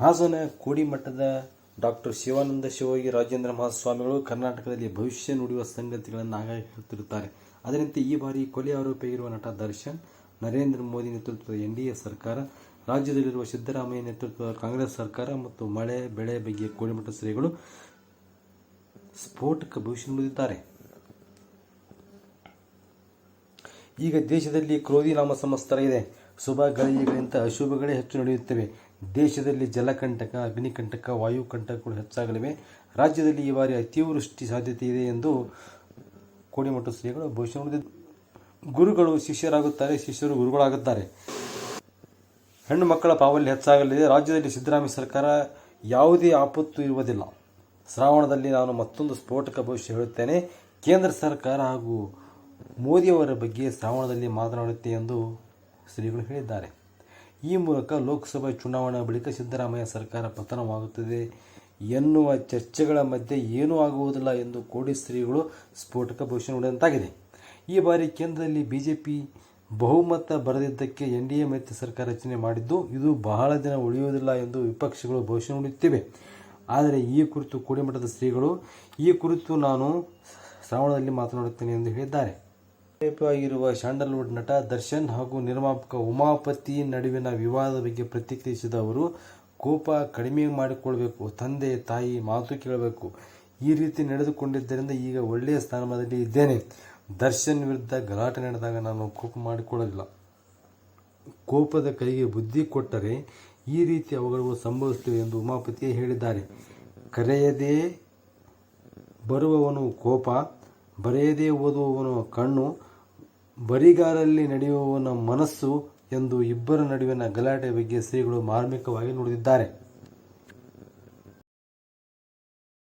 ಹಾಸನ ಕೋಡಿಮಠದ ಡಾಕ್ಟರ್ ಶಿವಾನಂದ ಶಿವಯೋಗಿ ರಾಜೇಂದ್ರ ಮಹಾಸ್ವಾಮಿಗಳು ಕರ್ನಾಟಕದಲ್ಲಿ ಭವಿಷ್ಯ ನುಡಿಯುವ ಸಂಗತಿಗಳನ್ನು ಆಗಾಗ ಹೇಳ್ತಿರುತ್ತಾರೆ. ಅದರಂತೆ ಈ ಬಾರಿ ಕೊಲೆ ಆರೋಪಿಯಾಗಿರುವ ನಟ ದರ್ಶನ್, ನರೇಂದ್ರ ಮೋದಿ ನೇತೃತ್ವದ ಎನ್ಡಿಎ ಸರ್ಕಾರ, ರಾಜ್ಯದಲ್ಲಿರುವ ಸಿದ್ದರಾಮಯ್ಯ ನೇತೃತ್ವದ ಕಾಂಗ್ರೆಸ್ ಸರ್ಕಾರ ಮತ್ತು ಮಳೆ, ಬೆಳೆ ಬಗ್ಗೆ ಕೋಡಿಮಠ ಶ್ರೀಗಳು ಸ್ಫೋಟಕ ಭವಿಷ್ಯ ನುಡಿದಿದ್ದಾರೆ. ಈಗ ದೇಶದಲ್ಲಿ ಕ್ರೋಧಿ ನಾಮ ಸಮಸ್ತರ ಇದೆ. ಶುಭ ಗಳಿಗೆಗಳಿಂತ ಅಶುಭಗಳೇ ಹೆಚ್ಚು ನಡೆಯುತ್ತವೆ. ದೇಶದಲ್ಲಿ ಜಲಕಂಟಕ, ಅಗ್ನಿಕಂಟಕ, ವಾಯುಕಂಟಕಗಳು ಹೆಚ್ಚಾಗಲಿವೆ. ರಾಜ್ಯದಲ್ಲಿ ಈ ಬಾರಿ ಅತಿವೃಷ್ಟಿ ಸಾಧ್ಯತೆ ಇದೆ ಎಂದು ಕೋಡಿಮಠ ಶ್ರೀಗಳು ಭವಿಷ್ಯ ಗುರುಗಳು ಶಿಷ್ಯರಾಗುತ್ತಾರೆ, ಶಿಷ್ಯರು ಗುರುಗಳಾಗುತ್ತಾರೆ. ಹೆಣ್ಣು ಮಕ್ಕಳ ಪಾವಲ್ಯ ಹೆಚ್ಚಾಗಲಿದೆ. ರಾಜ್ಯದಲ್ಲಿ ಸಿದ್ದರಾಮಯ್ಯ ಸರ್ಕಾರ ಯಾವುದೇ ಆಪತ್ತು ಇರುವುದಿಲ್ಲ. ಶ್ರಾವಣದಲ್ಲಿ ನಾನು ಮತ್ತೊಂದು ಸ್ಫೋಟಕ ಭವಿಷ್ಯ ಹೇಳುತ್ತೇನೆ. ಕೇಂದ್ರ ಸರ್ಕಾರ ಹಾಗೂ ಮೋದಿಯವರ ಬಗ್ಗೆ ಶ್ರಾವಣದಲ್ಲಿ ಮಾತನಾಡುತ್ತೆ ಎಂದು ಶ್ರೀಗಳು ಹೇಳಿದ್ದಾರೆ. ಈ ಮೂಲಕ ಲೋಕಸಭೆ ಚುನಾವಣಾ ಬಳಿಕ ಸಿದ್ದರಾಮಯ್ಯ ಸರ್ಕಾರ ಪತನವಾಗುತ್ತದೆ ಎನ್ನುವ ಚರ್ಚೆಗಳ ಮಧ್ಯೆ ಏನೂ ಆಗುವುದಿಲ್ಲ ಎಂದು ಕೋಡಿ ಶ್ರೀಗಳು ಸ್ಫೋಟಕ ಭವಿಷ್ಯ ನುಡಿದಂತಾಗಿದೆ ಈ ಬಾರಿ ಕೇಂದ್ರದಲ್ಲಿ ಬಿಜೆಪಿ ಬಹುಮತ ಬರೆದಿದ್ದಕ್ಕೆ ಎನ್ ಡಿ ಎ ಮೈತ್ರಿ ಸರ್ಕಾರ ರಚನೆ ಮಾಡಿದ್ದು ಇದು ಬಹಳ ದಿನ ಉಳಿಯುವುದಿಲ್ಲ ಎಂದು ವಿಪಕ್ಷಗಳು ಭವಿಷ್ಯ ನುಡಿಯುತ್ತಿವೆ ಆದರೆ ಈ ಕುರಿತು ಕೋಡಿಮಠದ ಶ್ರೀಗಳು, ಈ ಕುರಿತು ನಾನು ಶ್ರಾವಣದಲ್ಲಿ ಮಾತನಾಡುತ್ತೇನೆ ಎಂದು ಹೇಳಿದ್ದಾರೆ. ಆಗಿರುವ ಸ್ಯಾಂಡಲ್ವುಡ್ ನಟ ದರ್ಶನ್ ಹಾಗೂ ನಿರ್ಮಾಪಕ ಉಮಾಪತಿ ನಡುವಿನ ವಿವಾದದ ಬಗ್ಗೆ ಪ್ರತಿಕ್ರಿಯಿಸಿದ ಅವರು, ಕೋಪ ಕಡಿಮೆ ಮಾಡಿಕೊಳ್ಬೇಕು, ತಂದೆ, ತಾಯಿ ಮಾತು ಕೇಳಬೇಕು. ಈ ರೀತಿ ನಡೆದುಕೊಂಡಿದ್ದರಿಂದ ಈಗ ಒಳ್ಳೆಯ ಸ್ಥಾನಮಾನದಲ್ಲಿ ಇದ್ದೇನೆ. ದರ್ಶನ್ ವಿರುದ್ಧ ಗಲಾಟೆ ನಡೆದಾಗ ನಾನು ಕೋಪ ಮಾಡಿಕೊಳ್ಳಲಿಲ್ಲ. ಕೋಪದ ಕೈಗೆ ಬುದ್ಧಿ ಕೊಟ್ಟರೆ ಈ ರೀತಿ ಅವುಗಳು ಸಂಭವಿಸುತ್ತವೆ ಎಂದು ಉಮಾಪತಿ ಹೇಳಿದ್ದಾರೆ. ಕರೆಯದೇ ಬರುವವನು ಕೋಪ, ಬರೆಯದೇ ಓದುವವನು ಕಣ್ಣು ಬರಿಗಾರಲ್ಲಿ ನಡೆಯುವವನ ಮನಸ್ಸು ಎಂದು ಇಬ್ಬರ ನಡುವಿನ ಗಲಾಟೆ ಬಗ್ಗೆ ಶ್ರೀಗಳು ಮಾರ್ಮಿಕವಾಗಿ ನುಡಿದಿದ್ದಾರೆ.